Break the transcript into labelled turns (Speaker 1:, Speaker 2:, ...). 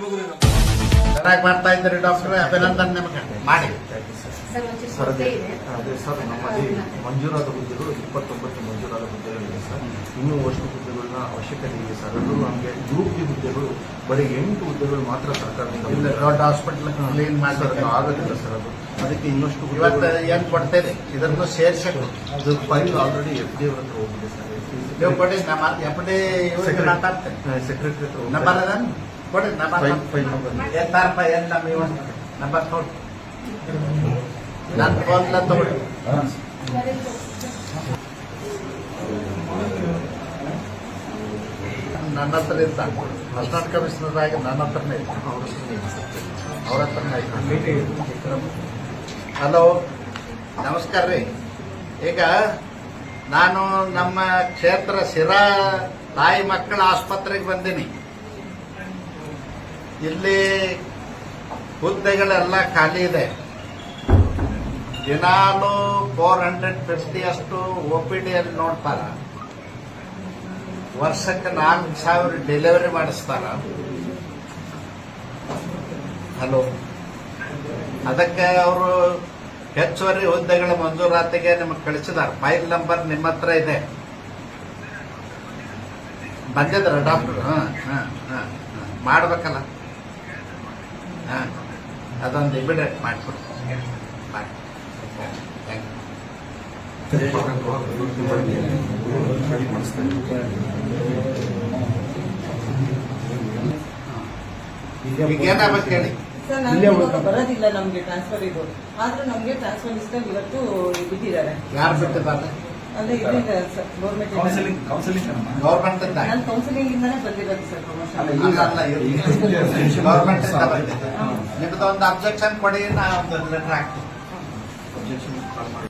Speaker 1: ಚೆನ್ನಾಗಿ ಮಾಡ್ತಾ ಇದ್ದೀರಿ ಡಾಕ್ಟ್ರೆ ಅಭಿನಂದನೆ ನಿಮಗೆ. ಮಾಡಿ.
Speaker 2: ಅದೇ ಸರ್ ನಮ್ಮಲ್ಲಿ ಮಂಜೂರಾದ ಹುದ್ದೆಗಳು ಇಪ್ಪತ್ತೊಂಬತ್ತು ಮಂಜೂರಾದ ಹುದ್ದೆಗಳಿವೆ ಸರ್. ಇನ್ನೂ ಅಷ್ಟು ಹುದ್ದೆಗಳನ್ನ ಅವಶ್ಯಕತೆ ಇದೆ ಸರ್. ಅದು ನಮಗೆ ಗ್ರೂಪ್ ಡಿ ಹುದ್ದೆಗಳು ಬರೀ ಎಂಟು ಹುದ್ದೆಗಳು ಮಾತ್ರ ಸರ್ಕಾರದಿಂದ
Speaker 1: ಇಲ್ಲ ದೊಡ್ಡ ಹಾಸ್ಪಿಟಲ್ ಕ್ಲೀನ್ ಮಾಡ್ಲಿಕ್ಕೆ
Speaker 2: ಆಗೋದಿಲ್ಲ. ಸರ್ ಅದು. ಅದಕ್ಕೆ ಇನ್ನಷ್ಟು
Speaker 1: ಇವತ್ತು ಏನ್ ಕೊಡ್ತೇನೆ ಇದನ್ನು ಸೇರಿಸಬೇಕು
Speaker 2: ಅದು ಫೈಲ್ ಆಲ್ರೆಡಿ ಎಫ್ ಡಿ ಅವ್ರ ಹತ್ರ ಹೋಗಿದೆ ಸರ್.
Speaker 1: ನೀವು ಕೊಡಿ ನಮ್ಮ ಎಫ್ ಡಿ
Speaker 2: ಸೆಕ್ರೆಟರಿ ಹತ್ರ.
Speaker 1: ನಂಬರ್ ಅದ ಕೊಡಿ ನಂಬರ್
Speaker 2: ನಂಬರ್
Speaker 1: ಎತ್ತಾರಪ್ಪ ಏನ್ ನಮ್ಮ ಇವ ನಂಬರ್ ನೋಡಿ ನನ್ನ ಫೋನ್ಲ ತಗೊಳ್ಳಿ. ನನ್ನ ಹತ್ರ ಇದ್ದ ಅಸಿಸ್ಟೆಂಟ್ ಕಮಿಷನರ್ ಆಗಿ ನನ್ನ ಹತ್ರನೇ ಇದ್ದ ಅವ್ರ ಹತ್ರನೇ ಇದ್ದ ಹಲೋ ನಮಸ್ಕಾರ ರೀ. ಈಗ ನಾನು ನಮ್ಮ ಕ್ಷೇತ್ರ ಶಿರಾ ತಾಯಿ ಮಕ್ಕಳ ಆಸ್ಪತ್ರೆಗೆ ಬಂದೀನಿ. ಇಲ್ಲಿ ಹುದ್ದೆಗಳೆಲ್ಲ ಖಾಲಿ ಇದೆ. ದಿನಾಲು ಫೋರ್ ಹಂಡ್ರೆಡ್ ಫಿಫ್ಟಿ ಅಷ್ಟು ಒ ಪಿ ಡಿಯಲ್ಲಿ ನೋಡ್ತಾರ. ವರ್ಷಕ್ಕೆ ನಾಲ್ಕು ಸಾವಿರ ಡೆಲಿವರಿ ಮಾಡಿಸ್ತಾರ. ಹಲೋ ಅದಕ್ಕೆ ಅವರು ಹೆಚ್ಚುವರಿ ಹುದ್ದೆಗಳ ಮಂಜೂರಾತಿಗೆ ನಿಮಗೆ ಕಳಿಸಿದಾರೆ. ಫೈಲ್ ನಂಬರ್ ನಿಮ್ಮ ಹತ್ರ ಇದೆ. ಬಂದಿದ್ರ ಡಾಕ್ಟರ್ ಹಾಂ ಹಾಂ ಹಾಂ. ಮಾಡ್ಬೇಕಲ್ಲ. ಹಾಂ ಅದೊಂದು ಇಮಿಡಿಯೇಟ್ ಮಾಡಿಕೊಡ್ತೀನಿ ಮಾಡಿ ಥ್ಯಾಂಕ್ ಯು ಈಗ ಏನಾಗ್ಬೇಕು ಹೇಳಿ?
Speaker 3: ಸರ್ ನಮ್ಗೆ ಇವಾಗ ಬರೋದಿಲ್ಲ ನಮ್ಗೆ ಟ್ರಾನ್ಸ್ಫರ್ ಇದು. ಆದ್ರೂ ನಮ್ಗೆ ಟ್ರಾನ್ಸ್ಫರ್ ಲಿಸ್ಟ್ ಇವತ್ತು ಬಿಟ್ಟಿದ್ದಾರೆ.
Speaker 1: ಯಾರು ಬಿಟ್ಟಿದ್ದಾರೆ?
Speaker 4: ಕೌನ್ಸಿಲಿಂಗ್ ಕೌನ್ಸಿಲಿಂಗ್
Speaker 1: ಗೌರ್ಮೆಂಟ್
Speaker 3: ನಾನು ಕೌನ್ಸಿಲಿಂಗ್ ಇಂದಾನೆ ಬಂದಿರೋದು ಸರ್ ಪ್ರಮೋಷನ್
Speaker 1: ಗೌರ್ಮೆಂಟ್ ನಿಮ್ದು ಒಂದು ಅಬ್ಜೆಕ್ಷನ್ ಕೊಡಿ ನಾ ಒಂದು ಲೆಟರ್ ಹಾಕ್ತೀನಿ.
Speaker 2: ಅಬ್ಜೆಕ್ಷನ್